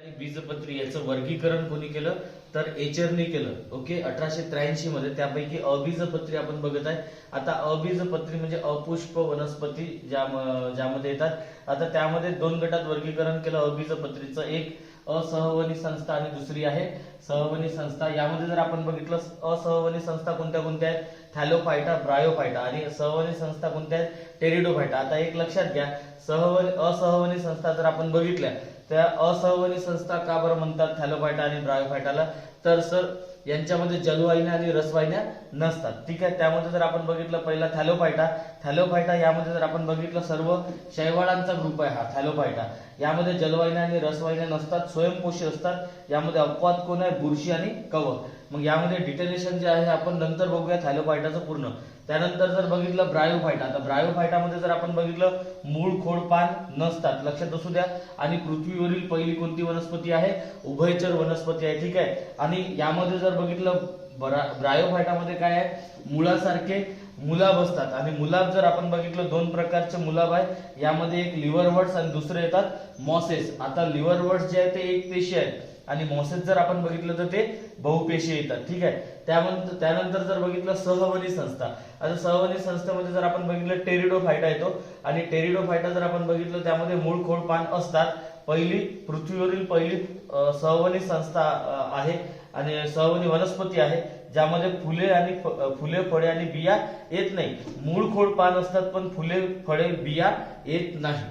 वीजपत्री बीजपत्री याचं वर्गीकरण कोणी केलं? तर एचरने केलं ओके? अठराशे त्र्याऐंशी मध्ये. त्यापैकी अबीजपत्री आपण बघत आहे. आता अबीजपत्री म्हणजे अपुष्प वनस्पती ज्या ज्यामध्ये येतात. आता त्यामध्ये दोन गटात वर्गीकरण केलं अबीजपत्रीचं. एक असहवनी संस्था आणि दुसरी आहे सहवनी संस्था. यामध्ये जर आपण बघितलं असहवनी संस्था कोणत्या कोणत्या आहेत? थॅलोफायटा ब्रायोफायटा आणि सहवनी संस्था कोणत्या आहेत? टेरिडोफायटा आता एक लक्षात घ्या सहवनी असहवनी संस्था जर आपण बघितल्या त्या असहवनी संस्था का बरं म्हणतात? थॅलोफायटा आणि ब्रायोफायटाला तर सर यांच्यामध्ये जलवाहिन्या आणि रसवाहिन्या नसतात. ठीक आहे? त्यामध्ये जर आपण बघितलं पहिला थॅलोपायटा थॅलोफायटा यामध्ये जर आपण बघितलं सर्व शैवाळांचा ग्रुप आहे हा थॅलोफायटा यामध्ये जलवाहिन्या आणि रसवाहिन्या नसतात स्वयंपोषी असतात. यामध्ये अपवाद कोण आहे? बुरशी आणि कवक. मग यामध्ये डिटेलेशन जे आहे आपण नंतर बघूया थॅलोफायटाचं पूर्ण. त्यानंतर जर बघितलं ब्रायोफायटा तर ब्रायोफायटामध्ये जर आपण बघितलं मूळ खोड पान नसतात. लक्षात असू द्या. आणि पृथ्वीवरील पहिली कोणती वनस्पती आहे? उभयचर वनस्पती आहे ठीक आहे. आणि यामध्ये जर बघितलं ब्रा- ब्रायोफायटामध्ये काय आहे? मुळासारखे मुलाब असतात. आणि मुलाब जर आपण बघितलं दोन प्रकारचे मुलाब आहे यामध्ये एक लिव्हर वर्ड्स आणि दुसरे येतात मॉसेस आता लिव्हर वर्ड्स जे आहे ते एक पेशी आहेत. आणि मॉसेस जर आपण बघितलं तर ते बहुपेशी येतात ठीक आहे? त्यानंतर त्यानंतर जर बघितलं सहवनी संस्था. आता सहवनी संस्थेमध्ये जर आपण बघितलं टेरिडोफायटा येतो. आणि टेरिडोफायटा जर आपण बघितलं त्यामध्ये मूळ खोड पान असतात. पहिली पृथ्वीवरील पहिली सहवनी संस्था आहे. आणि सहवनी वनस्पती आहे ज्यामध्ये फुले आणि फुले फळे आणि बिया येत नाही. मूळ खोड पान असतात पण फुले फळे बिया येत नाही.